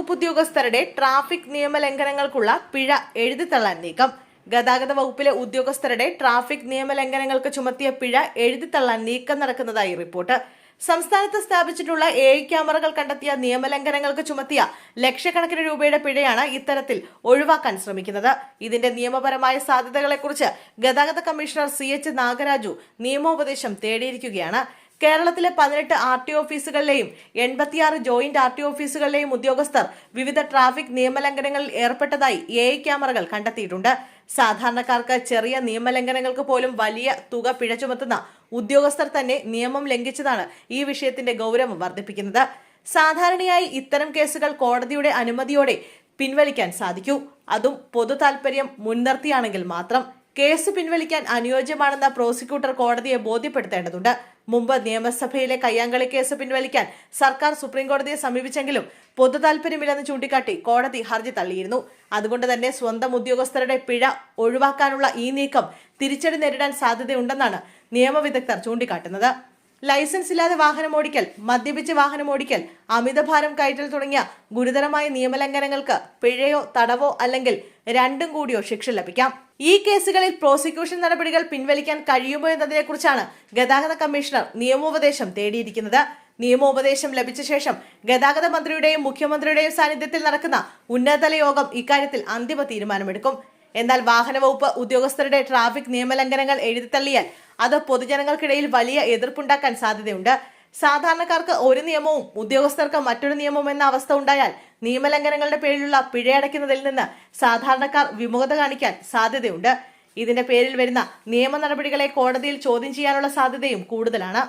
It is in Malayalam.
വകുപ്പ് ഉദ്യോഗസ്ഥരുടെ ട്രാഫിക് നിയമലംഘനങ്ങൾക്കുള്ള പിഴ എഴുതിത്തള്ളാൻ നീക്കം. ഗതാഗത വകുപ്പിലെ ഉദ്യോഗസ്ഥരുടെ ട്രാഫിക് നിയമലംഘനങ്ങൾക്ക് ചുമത്തിയ പിഴ എഴുതിത്തള്ളാൻ നീക്കം നടക്കുന്നതായി റിപ്പോർട്ട്. സംസ്ഥാനത്ത് സ്ഥാപിച്ചിട്ടുള്ള എ ക്യാമറകൾ കണ്ടെത്തിയ നിയമലംഘനങ്ങൾക്ക് ചുമത്തിയ ലക്ഷക്കണക്കിന് രൂപയുടെ പിഴയാണ് ഇത്തരത്തിൽ ഒഴിവാക്കാൻ ശ്രമിക്കുന്നത്. ഇതിന്റെ നിയമപരമായ സാധ്യതകളെക്കുറിച്ച് ഗതാഗത കമ്മീഷണർ സി എച്ച് നാഗരാജു നിയമോപദേശം തേടിയിരിക്കുകയാണ്. കേരളത്തിലെ പതിനെട്ട് ആർ ടി ഓഫീസുകളിലെയും എൺപത്തിയാറ് ജോയിന്റ് ആർ ടി ഓഫീസുകളിലെയും ഉദ്യോഗസ്ഥർ വിവിധ ട്രാഫിക് നിയമലംഘനങ്ങളിൽ ഏർപ്പെട്ടതായി എ ക്യാമറകൾ കണ്ടെത്തിയിട്ടുണ്ട്. സാധാരണക്കാർക്ക് ചെറിയ നിയമലംഘനങ്ങൾക്ക് പോലും വലിയ തുക പിഴ ചുമത്തുന്ന ഉദ്യോഗസ്ഥർ തന്നെ നിയമം ലംഘിച്ചതാണ് ഈ വിഷയത്തിന്റെ ഗൗരവം വർദ്ധിപ്പിക്കുന്നത്. സാധാരണയായി ഇത്തരം കേസുകൾ കോടതിയുടെ അനുമതിയോടെ പിൻവലിക്കാൻ സാധിക്കൂ. അതും പൊതു താൽപര്യം മുൻനിർത്തിയാണെങ്കിൽ മാത്രം. കേസ് പിൻവലിക്കാൻ അനുയോജ്യമാണെന്ന പ്രോസിക്യൂട്ടർ കോടതിയെ ബോധ്യപ്പെടുത്തേണ്ടതുണ്ട്. മുമ്പ് നിയമസഭയിലെ കയ്യാങ്കളി കേസ് പിൻവലിക്കാൻ സർക്കാർ സുപ്രീംകോടതിയെ സമീപിച്ചെങ്കിലും പൊതു താൽപര്യമില്ലെന്ന് ചൂണ്ടിക്കാട്ടി കോടതി ഹർജി തള്ളിയിരുന്നു. അതുകൊണ്ട് തന്നെ സ്വന്തം ഉദ്യോഗസ്ഥരുടെ പിഴ ഒഴിവാക്കാനുള്ള ഈ നീക്കം തിരിച്ചടി നേരിടാൻ സാധ്യതയുണ്ടെന്നാണ് നിയമവിദഗ്ധർ ചൂണ്ടിക്കാട്ടുന്നത്. ലൈസൻസ് ഇല്ലാതെ വാഹനം ഓടിക്കൽ മദ്യപിച്ച് വാഹനം ഓടിക്കൽ അമിതഭാരം കയറ്റൽ തുടങ്ങിയ ഗുരുതരമായ നിയമലംഘനങ്ങൾക്ക് പിഴയോ തടവോ അല്ലെങ്കിൽ രണ്ടും കൂടിയോ ശിക്ഷ ലഭിക്കാം. ഈ കേസുകളിൽ പ്രോസിക്യൂഷൻ നടപടികൾ പിൻവലിക്കാൻ കഴിയുമോ എന്നതിനെക്കുറിച്ചാണ് ഗതാഗത കമ്മീഷണർ നിയമോപദേശം തേടിയിരിക്കുന്നത്. നിയമോപദേശം ലഭിച്ച ശേഷം ഗതാഗത മന്ത്രിയുടെയും മുഖ്യമന്ത്രിയുടെയും സാന്നിധ്യത്തിൽ നടക്കുന്ന ഉന്നതതല യോഗം ഇക്കാര്യത്തിൽ അന്തിമ തീരുമാനമെടുക്കും. എന്നാൽ വാഹന വകുപ്പ് ഉദ്യോഗസ്ഥരുടെ ട്രാഫിക് നിയമലംഘനങ്ങൾ എഴുതിത്തള്ളിയാൽ അത് പൊതുജനങ്ങൾക്കിടയിൽ വലിയ എതിർപ്പുണ്ടാക്കാൻ സാധ്യതയുണ്ട്. സാധാരണക്കാർക്ക് ഒരു നിയമവും ഉദ്യോഗസ്ഥർക്ക് മറ്റൊരു നിയമവും എന്ന അവസ്ഥ ഉണ്ടായാൽ നിയമലംഘനങ്ങളുടെ പേരിലുള്ള പിഴയടയ്ക്കുന്നതിൽ നിന്ന് സാധാരണക്കാർ വിമുഖത കാണിക്കാൻ സാധ്യതയുണ്ട്. ഇതിന്റെ പേരിൽ വരുന്ന നിയമ നടപടികളെ കോടതിയിൽ ചോദ്യം ചെയ്യാനുള്ള സാധ്യതയും കൂടുതലാണ്.